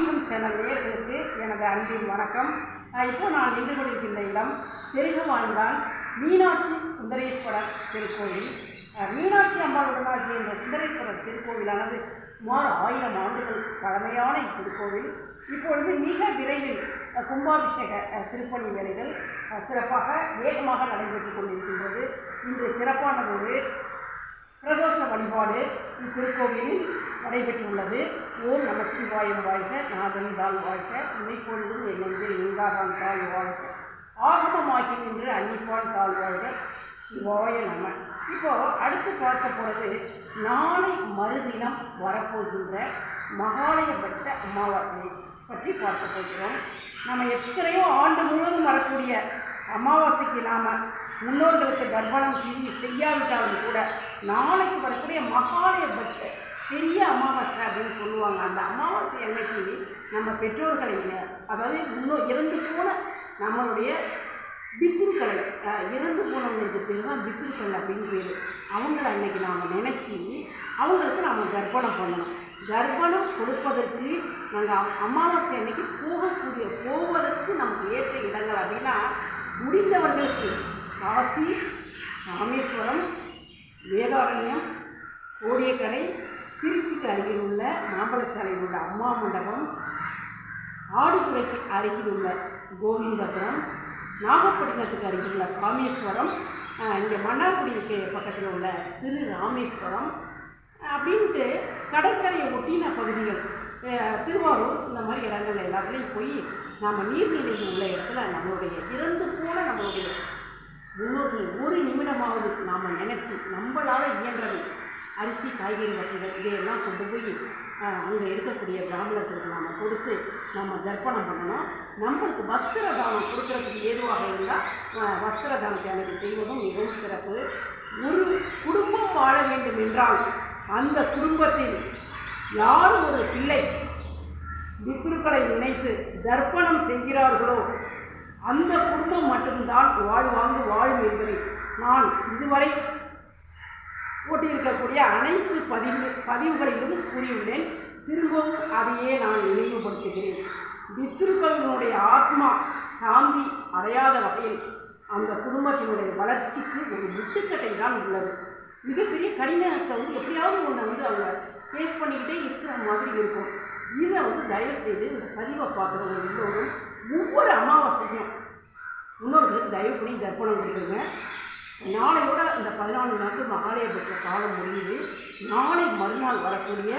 Channel நேர்களுக்கு எனது அன்பின் வணக்கம். இப்போ நான் நின்று கொண்டிருக்கின்ற இடம் பெருகுவாழ்ந்தான் மீனாட்சி சுந்தரேஸ்வரர் திருக்கோவில். மீனாட்சி மீனாட்சி அம்பாளுடனாகிய இந்த சுந்தரேஸ்வரர் திருக்கோவிலானது சுமார் ஆயிரம் ஆண்டுகள் பழமையான இத்திருக்கோவில். இப்பொழுது மிக விரைவில் கும்பாபிஷேக திருப்பணி வேலைகள் சிறப்பாக வேகமாக நடைபெற்றுக் கொண்டிருக்கின்றது. இன்று சிறப்பான ஒரு பிரதோஷ வழிபாடு இத்திருக்கோவிலில் நடைபெற்றுள்ளது. ஓம் நம சிவாயம் வாழ்க நாதன் தாள் வாழ்க அமைப்பொழுதும் என்னென்று நெஞ்சில் தாழ் வாழ்க. ஆகமமாகி நின்று அன்னிப்பான் தாழ் வாழ்க. சிவாய நம. இப்போ அடுத்து பார்க்க போகிறது நாளை மறுதினம் வரப்போகின்ற மகாலயபட்ச அமாவாசை பற்றி பார்க்க போகிறோம். நம்ம எத்தனையோ ஆண்டு முழுவதும் வரக்கூடிய அமாவாசைக்கு நாம் முன்னோர்களுக்கு தர்ப்பணம் செய்து செய்யாவிட்டாலும் கூட நாளைக்கு வரக்கூடிய மகாலயபட்ச பெரிய அமாவாசை அப்படின்னு சொல்லுவாங்க. அந்த அமாவாசை அன்னைக்கு நம்ம பெற்றோர்களை அதாவது இன்னும் இறந்து போன நம்மளுடைய பித்ருக்களை இறந்து போனவங்களுக்கு பேர் தான் பித்ருக்கள் அப்படின்னு பேர். அவங்கள அன்னைக்கு நாம் நினச்சி அவங்களுக்கு நாம் கர்ப்பணம் பண்ணணும். கர்ப்பணம் கொடுப்பதற்கு நாங்கள் அமாவாசை அன்னைக்கு போகக்கூடிய போவதற்கு நமக்கு ஏற்ற இடங்கள் அப்படின்னா முடிந்தவர்களுக்கு காசி ராமேஸ்வரம் வேதாரண்யம் கோடியக்கரை திருச்சிக்கு அருகில் உள்ள மாம்பழச்சாலையில் உள்ள அம்மா மண்டபம் ஆடுதுறைக்கு அருகில் உள்ள கோவிந்தபுரம் நாகப்பட்டினத்துக்கு அருகில் உள்ள காமேஸ்வரம் இங்கே மன்னார்குடிக்கு பக்கத்தில் உள்ள திரு ராமேஸ்வரம் அப்படின்ட்டு கடற்கரையை ஒட்டின பகுதிகள். திருவாரூர் இந்த மாதிரி இடங்கள் எல்லாத்துலேயும் போய் நாம் நீர்நிலையில் உள்ள இடத்துல நம்மளுடைய இறந்து போல நம்மளுடைய முன்னோர்கள் ஒரு நிமிடமாவது நாம் நினச்சி நம்மளால் இயன்றதை அரிசி காய்கறி வகைகள் இதையெல்லாம் கொண்டு போய் அங்கே இருக்கக்கூடிய பிராமணர்களுக்கு நாம் கொடுத்து நம்ம தர்ப்பணம் பண்ணணும். நம்மளுக்கு வஸ்திர தானம் கொடுக்கறதுக்கு ஏதுவாக இருந்தால் வஸ்திர தானத்தை அன்னைக்கு செய்வதும் மிகவும் சிறப்பு. ஒரு குடும்பம் வாழ வேண்டும் என்றால் அந்த குடும்பத்தில் யார் ஒரு பிள்ளை பித்ருக்களை நினைத்து தர்ப்பணம் செய்கிறார்களோ அந்த குடும்பம் மட்டும்தான் வாழ்வாங்கு வாழும் என்பதை நான் இதுவரை போட்டியிருக்கக்கூடிய அனைத்து பதிவு பதிவுகளிலும் கூறியுள்ளேன். திரும்பவும் அதையே நான் நினைவுபடுத்துகிறேன். பித்ருக்களினுடைய ஆத்மா சாந்தி அடையாத வகையில் அந்த குடும்பத்தினுடைய வளர்ச்சிக்கு ஒரு முட்டுக்கட்டை தான் உள்ளது. மிகப்பெரிய கடினத்தை வந்து எப்படியாவது ஒன்றை வந்து அவங்க ஃபேஸ் பண்ணிக்கிட்டே இருக்கிற மாதிரி இருக்கும். இதை வந்து தயவு செய்து இந்த பதிவை பார்க்குறவங்க எல்லோரும் ஒவ்வொரு அமாவாசையும் முன்னோர்களுக்கு தயவு பண்ணி தர்ப்பணம் கொடுக்குங்க நாளையோட இந்த பதினாலு நாட்கள் பெற்ற காலம் முடியுது நாளை மறுநாள் வரக்கூடிய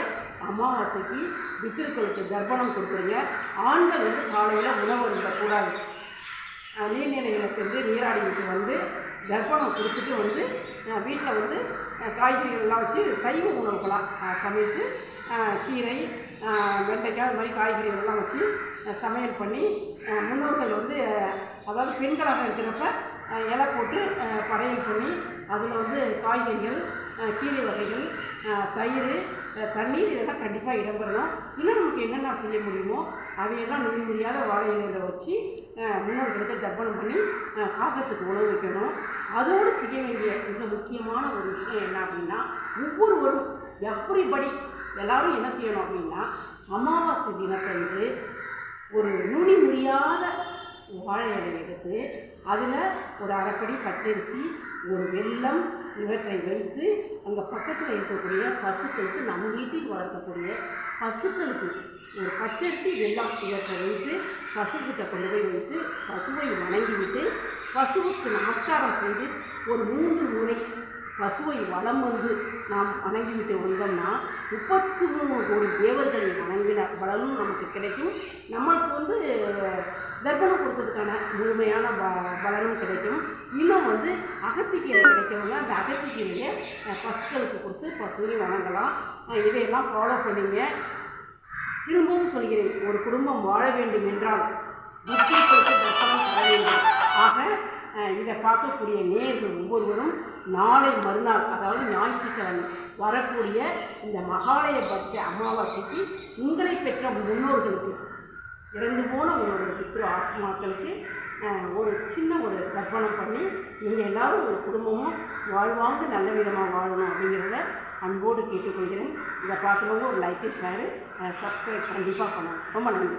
அமாவாசைக்கு பித்திருக்களுக்கு தர்ப்பணம் கொடுக்குறீங்க. ஆண்கள் வந்து காலையில் உணவு இருந்தக்கூடாது நீர்நிலைகளை சென்று நீராடி விட்டு வந்து தர்ப்பணம் கொடுத்துட்டு வந்து வீட்டில் வந்து காய்கறிகள்லாம் வச்சு சைவ உணவுகளாக சமைத்து கீரை வெண்டைக்காய் அது மாதிரி காய்கறிகள்லாம் வச்சு சமையல் பண்ணி முன்னோர்கள் வந்து அதாவது பெண்களாக இருக்கிறப்ப இலை போட்டு படையல் பண்ணி அதில் வந்து காய்கறிகள் கீரை வகைகள் தயிர் தண்ணீர் இதெல்லாம் கண்டிப்பாக இடம்பெறணும். இன்னும் நமக்கு என்னென்ன செய்ய முடியுமோ அவையெல்லாம் நுனி முடியாத வாழை இலையில வச்சு முன்னோர்களுக்கு தர்ப்பணம் பண்ணி காக்கத்துக்கு காகத்துக்கு உணவு வைக்கணும். அதோடு செய்ய வேண்டிய மிக முக்கியமான ஒரு விஷயம் என்ன அப்படின்னா ஒவ்வொருவரும் எவ்ரிபடி எல்லாரும் என்ன செய்யணும் அப்படின்னா அமாவாசை தினத்தன்று வாழை இலை எடுத்து அதில் ஒரு அரைப்படி பச்சரிசி ஒரு வெல்லம் இவற்றை வைத்து அங்கே பக்கத்தில் இருக்கக்கூடிய பசுக்களுக்கு நம்ம வீட்டில் வளர்க்கக்கூடிய பசுக்களுக்கு ஒரு பச்சரிசி வெள்ளம் இவற்றை வைத்து பசுக்கிட்ட கொண்டு போய் வைத்து பசுவை வணங்கிவிட்டு பசுவுக்கு நமஸ்காரம் செய்து ஒரு மூன்று முறை பசுவை வலம் வந்து நாம் வணங்கிவிட்டு வந்தோம்னா முப்பத்து மூணு கோடி தேவர்களை வணங்கின பலனும் நமக்கு கிடைக்கும். நம்மளுக்கு வந்து தர்ப்பணம் கொடுத்ததுக்கான முழுமையான ப பலனும் கிடைக்கும். இன்னும் வந்து அகத்திக்கீரை கிடைக்கிறவங்க அந்த அகத்திக்கீரையை பசுக்களுக்கு கொடுத்து பசுவையும் வணங்கலாம். இதையெல்லாம் ஃபாலோ பண்ணிங்க. திரும்பவும் சொல்கிறேன் ஒரு குடும்பம் வாழ வேண்டும் என்றால் புத்திகளுக்கு தர்ப்பணம் தர வேண்டும். ஆக இதை பார்க்கக்கூடிய நேர்கள் ஒவ்வொருவரும் நாளை மறுநாள் அதாவது ஞாயிற்றுக்கிழமை வரக்கூடிய இந்த மகாலயபட்ச அமாவாசைக்கு உங்களை பெற்ற முன்னோர்களுக்கு இறந்து போன உங்களுடைய பித்ரு ஆத்மாக்களுக்கு ஒரு சின்ன ஒரு தர்ப்பணம் பண்ணி நீங்கள் எல்லாரும் உங்கள் குடும்பமும் வாழ்வாங்க நல்ல விதமாக வாழணும் அப்படிங்கிறத அன்போடு கேட்டுக்கொள்கிறேன். இதை பார்க்கும்போது ஒரு லைக்கு ஷேரு சப்ஸ்கிரைப் கண்டிப்பாக பண்ணணும். ரொம்ப நன்றி.